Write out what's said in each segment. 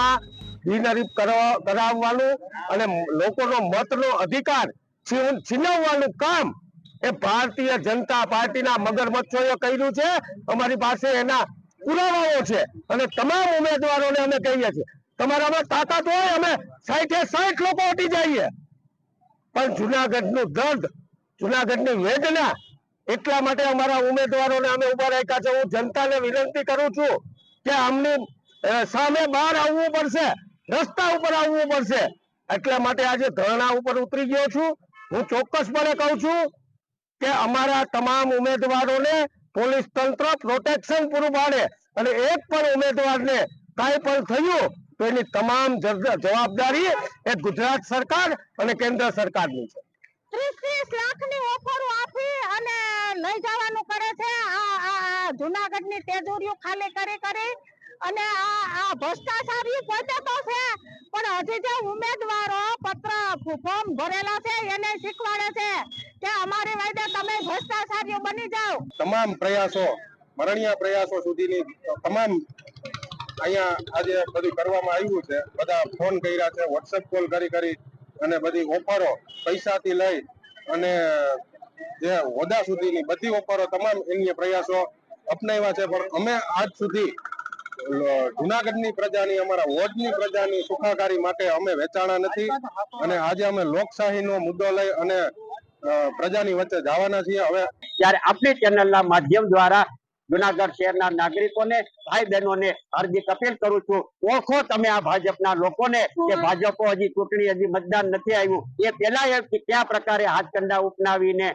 એમાં બિનહરીફ કરાવવાનું અને લોકોનો મતનો અધિકાર છીનવવાનું કામ એ ભારતીય જનતા પાર્ટીના મગરમચ્છોએ કર્યું છે. અમારી પાસે એના પુરાવાઓ છે અને તમામ ઉમેદવારોને અમે કહીએ છીએ. તમારામાં તાકાત હોય અમે સાઠે સાઠ લોકો ઉઠી જઈએ. પણ જુનાગઢનું દર્દ જુનાગઢની વેદના એટલા માટે અમારા ઉમેદવારોને અમે ઊભા રાખ્યા છે. હું જનતાને વિનંતી કરું છું કે આમની અ, સામે બહાર આવવું પડશે. રસ્તા ઉપર આવવું પડશે. એટલા માટે આજે ધરણા ઉપર ઉતરી ગયો છું. હું ચોક્કસપણે કહું છું કે અમારા તમામ ઉમેદવારોને પોલીસ તંત્ર પ્રોટેક્શન પૂરું પાડે અને એક પણ ઉમેદવારને કાંઈ પણ થયું તો એની તમામ જવાબદારી એ ગુજરાત સરકાર અને કેન્દ્ર સરકારની છે. ત્રીસ ત્રીસ આપી અને લઈ જવાનું કરે છે. આ આ જુનાગઢની તેજોરીઓ ખાલી કરી કરી અને આ આ ભ્રષ્ટાચારી પોતે તો છે, પણ હજી જે ઉમેદવારો પત્ર ફોર્મ ભરેલા છે, એને શીખવાડે છે કે અમારી વાયદે તમે ભ્રષ્ટાચારીઓ બની જાઓ. તમામ પ્રયાસો, મરણિયા પ્રયાસો સુધીની તમામ અહીંયા આજે બધું કરવામાં આવ્યું છે. બધા ફોન કર્યા છે વોટ્સએપ કોલ કરી કરી અને બધી ઓફરો પૈસાથી લઈ અને જે હોદ્દા સુધીની બધી ઓફરો, તમામ એની પ્રયાસો અપનાવ્યા છે. પણ અમે આજ સુધી જુનાગઢની પ્રજાની, અમારા વોર્ડની પ્રજાની સુખાકારી માટે અમે વેચાણા નથી અને આજે અમે લોકશાહીનો મુદ્દો લઈ અને પ્રજાની વચ્ચે જવાના છીએ. હવે ત્યારે આપણી ચેનલના માધ્યમ દ્વારા જુનાગઢ શહેરના નાગરિકોને ભાઈ બહેનોને હાર્દિક અપીલ કરું છું, ઓળખો તમે આ ભાજપના લોકોને કે ભાજપો હજી ચૂંટણી હજી મતદાન નથી આવ્યું. એ પેલા એ કયા પ્રકારે હાથકંડા ઉપનાવીને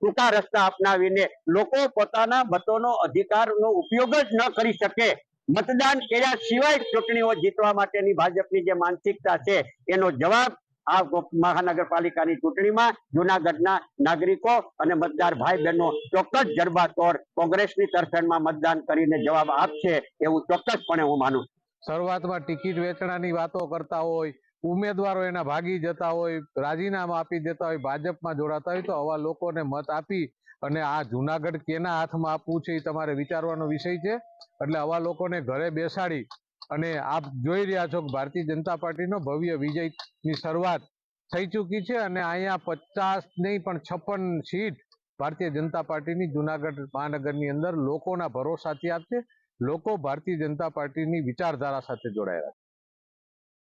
ટૂંકા રસ્તા અપનાવીને લોકો પોતાના મતોનો અધિકારનો ઉપયોગ જ ન કરી શકે. મતદાન કર્યા સિવાય ચૂંટણીઓ જીતવા માટેની ભાજપની જે માનસિકતા છે, એનો જવાબ આ મહાનગરપાલિકાની ચૂંટણીમાં જુનાગઢના નાગરિકો અને મતદાર ભાઈ બહેનો ચોક્કસ જડબાતોડ કોંગ્રેસની તરફેણમાં મતદાન કરીને જવાબ આપશે એવું ચોક્કસપણે હું માનું. શરૂઆતમાં ટિકિટ વેચણાની વાતો કરતા હોય, ઉમેદવારો એના ભાગી જતા હોય, રાજીનામા આપી દેતા હોય, ભાજપમાં જોડાતા હોય તો આવા લોકોને મત આપી અને આ જુનાગઢ કેના હાથમાં આપવું છે એ તમારે વિચારવાનો વિષય છે. એટલે આવા લોકોને ઘરે બેસાડી અને આપ જોઈ રહ્યા છો કે ભારતીય જનતા પાર્ટીનો ભવ્ય વિજયની શરૂઆત થઈ ચૂકી છે અને અહીંયા પચાસ નહીં પણ છપ્પન સીટ ભારતીય જનતા પાર્ટીની જુનાગઢ મહાનગરની અંદર લોકોના ભરોસાથી આપશે. લોકો ભારતીય જનતા પાર્ટીની વિચારધારા સાથે જોડાયા છે.